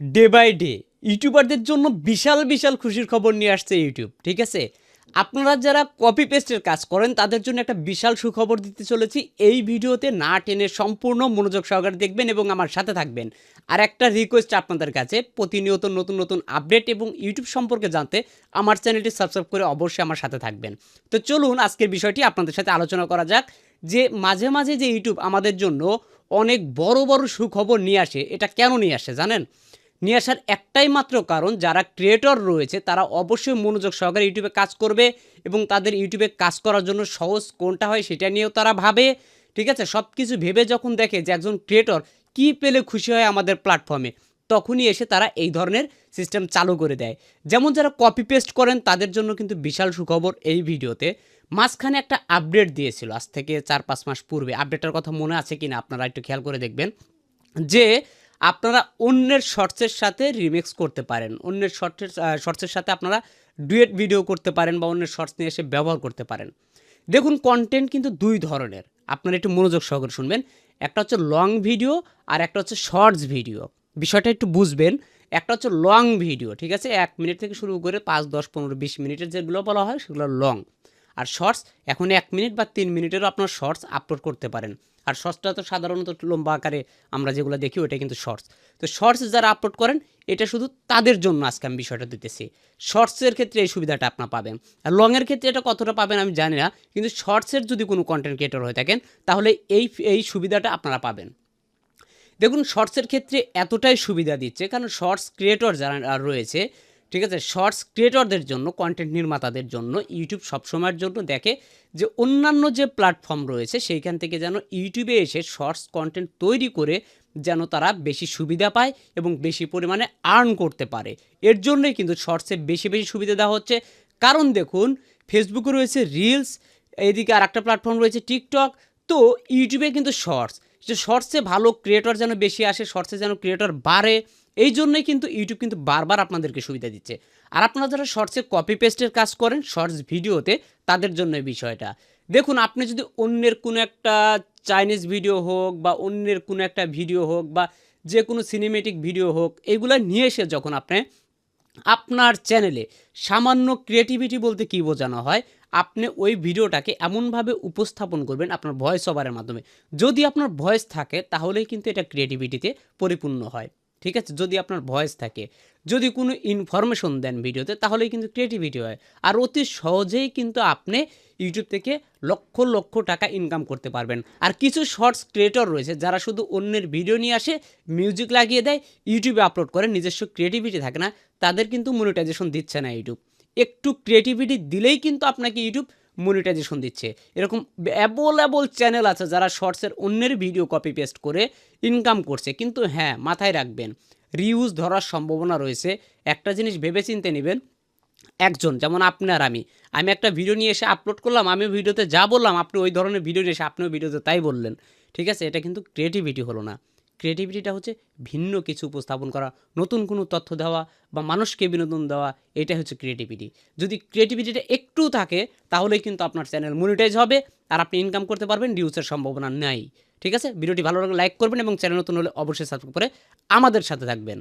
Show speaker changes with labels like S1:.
S1: Day by day ইউটিউবারদের জন্য বিশাল বিশাল খুশির খবর নিয়ে আসছে ইউটিউব ঠিক আছে? আপনারা যারা কপি পেস্টের কাজ করেন, তাদের জন্য একটা বিশাল সুখবর দিতে চলেছি। এই ভিডিওতে না টেনে সম্পূর্ণ মনোযোগ সহকারে দেখবেন এবং আমার সাথে থাকবেন। আর একটা রিকোয়েস্ট আপনাদের কাছে, প্রতিনিয়ত নতুন নতুন আপডেট এবং ইউটিউব সম্পর্কে জানতে আমার চ্যানেলটি সাবস্ক্রাইব করে অবশ্যই আমার সাথে থাকবেন। তো চলুন আজকের বিষয়টি আপনাদের সাথে আলোচনা করা যাক। যে মাঝে মাঝে যে ইউটিউব আমাদের জন্য অনেক বড় বড় সুখবর নিয়ে আসে, এটা কেন নিয়ে আসে জানেন? নিয়ে আসার একটাই মাত্র কারণ যারা ক্রিয়েটর রয়েছে, তারা অবশ্যই মনোযোগ সহকারে ইউটিউবে কাজ করবে এবং তাদের ইউটিউবে কাজ করার জন্য সহজ কোনটা হয় সেটা নিয়েও তারা ভাবে, ঠিক আছে? সব কিছু ভেবে যখন দেখে যে একজন ক্রিয়েটর কী পেলে খুশি হয় আমাদের প্ল্যাটফর্মে তখনই এসে তারা এই ধরনের সিস্টেম চালু করে দেয়। যেমন যারা কপি পেস্ট করেন, তাদের জন্য কিন্তু বিশাল সুখবর এই ভিডিওতে। মাঝখানে একটা আপডেট দিয়েছিল, আজ থেকে চার পাঁচ মাস পূর্বে। আপডেটটার কথা মনে আছে কি না আপনারা একটু খেয়াল করে দেখবেন। যে আপনারা অন্যের শর্টসের সাথে রিমিক্স করতে পারেন। অন্যের শর্টের শর্টসের সাথে আপনারা ডুয়েট ভিডিও করতে পারেন বা অন্যের শর্টস নিয়ে এসে ব্যবহার করতে পারেন। দেখুন কন্টেন্ট কিন্তু দুই ধরনের। আপনারা একটু মনোযোগ সহকারে শুনবেন। একটা হচ্ছে লং ভিডিও আর একটা হচ্ছে শর্টস ভিডিও বিষয়টা একটু বুঝবেন। একটা হচ্ছে লং ভিডিও ঠিক আছে? এক মিনিট থেকে শুরু করে পাঁচ, দশ, পনেরো, বিশ মিনিটের যেগুলো বলা হয় সেগুলো লং আর শর্টস এখন এক মিনিট বা তিন মিনিটেরও আপনার শর্টস আপলোড করতে পারেন। আর শর্টসটা তো সাধারণত লম্বা আকারে আমরা যেগুলো দেখি ওটা কিন্তু শর্টস তো শর্টস যারা আপলোড করেন, এটা শুধু তাদের জন্য আজকে আমি বিষয়টা দিতেছি। শর্টসের ক্ষেত্রে এই সুবিধাটা আপনার পাবেন। আর লংয়ের ক্ষেত্রে এটা কতটা পাবেন আমি জানি না, কিন্তু শর্টসের যদি কোনো কন্টেন্ট ক্রিয়েটর হয়ে থাকেন, তাহলে এই এই সুবিধাটা আপনারা পাবেন। দেখুন শর্টসের ক্ষেত্রে এতটাই সুবিধা দিচ্ছে, কারণ শর্টস ক্রিয়েটর যারা রয়েছে ঠিক আছে? শর্টস ক্রিয়েটরদের জন্য কন্টেন্ট নির্মাতাদের জন্য ইউটিউব সবসময়ের জন্য দেখে যে অন্যান্য যে প্ল্যাটফর্ম রয়েছে, সেইখান থেকে যেন ইউটিউবে এসে শর্টস কন্টেন্ট তৈরি করে যেন তারা বেশি সুবিধা পায় এবং বেশি পরিমাণে আর্ন করতে পারে। এর জন্যই কিন্তু শর্টসে বেশি বেশি সুবিধা দেওয়া হচ্ছে। কারণ দেখুন ফেসবুকে রয়েছে রিলস এইদিকে আর একটা প্ল্যাটফর্ম রয়েছে টিকটক তো ইউটিউবে কিন্তু শর্টস যে শর্টসে ভালো ক্রিয়েটর যেন বেশি আসে শর্টসে যেন ক্রিয়েটর বাড়ে এই জন্যই কিন্তু ইউটিউব কিন্তু বারবার আপনাদেরকে সুবিধা দিচ্ছে। আর আপনারা যারা শর্টসে কপি পেস্টের কাজ করেন শর্টস ভিডিওতে তাদের জন্য এই বিষয়টা। দেখুন, আপনি যদি অন্যের কোনো একটা চাইনিজ ভিডিও হোক বা অন্যের কোনো একটা ভিডিও হোক বা যে কোনো সিনেমেটিক ভিডিও হোক, এগুলো নিয়ে এসে যখন আপনি আপনার চ্যানেলে সামান্য ক্রিয়েটিভিটি বলতে কী বোঝানো হয়, আপনি ওই ভিডিওটাকে এমনভাবে উপস্থাপন করবেন আপনার ভয়েস ওভারের মাধ্যমে। যদি আপনার ভয়েস থাকে, তাহলেই কিন্তু এটা ক্রিয়েটিভিটিতে পরিপূর্ণ হয়। ঠিক আছে? যদি আপনার ভয়েস থাকে, যদি কোনো ইনফরমেশন দেন ভিডিওতে, তাহলেই কিন্তু ক্রিয়েটিভিটি হয়। আর অতি সহজেই কিন্তু আপনি ইউটিউব থেকে লক্ষ লক্ষ টাকা ইনকাম করতে পারবেন। আর কিছু শর্টস ক্রিয়েটর রয়েছে, যারা শুধু অন্যের ভিডিও নিয়ে আসে মিউজিক লাগিয়ে দেয় ইউটিউবে আপলোড করে, নিজস্ব ক্রিয়েটিভিটি থাকে না, তাদের কিন্তু মনিটাইজেশন দিচ্ছে না ইউটিউব একটু ক্রিয়েটিভিটি দিলেই কিন্তু আপনাকে ইউটিউব মনিটাইজেশন দিচ্ছে। এরকম অ্যাবল চ্যানেল আছে যারা শর্টসের অন্যের ভিডিও কপি পেস্ট করে ইনকাম করছে। কিন্তু হ্যাঁ মাথায় রাখবেন রিউজ ধরার সম্ভাবনা রয়েছে। একটা জিনিস ভেবে চিনতে নেবেন, একজন, যেমন আপনি আর আমি আমি একটা ভিডিও নিয়ে এসে আপলোড করলাম, আমি ভিডিওতে যা বললাম, আপনি ওই ধরনের ভিডিও নিয়ে এসে আপনিও ভিডিওতে তাই বললেন। ঠিক আছে? এটা কিন্তু ক্রিয়েটিভিটি হলো না। ক্রিয়েটিভিটিটা হচ্ছে ভিন্ন কিছু উপস্থাপন করা, নতুন কোনো তথ্য দেওয়া বা মানুষকে বিনোদন দেওয়া, এটাই হচ্ছে ক্রিয়েটিভিটি যদি ক্রিয়েটিভিটিটা একটু থাকে, তাহলে কিন্তু আপনার চ্যানেল মনিটাইজ হবে আর আপনি ইনকাম করতে পারবেন ডিউসের সম্ভাবনা নেই। ঠিক আছে? ভিডিওটি ভালো লাগলে লাইক করবেন এবং চ্যানেল নতুন হলে অবশ্যই সাবস্ক্রাইব করে আমাদের সাথে থাকবেন।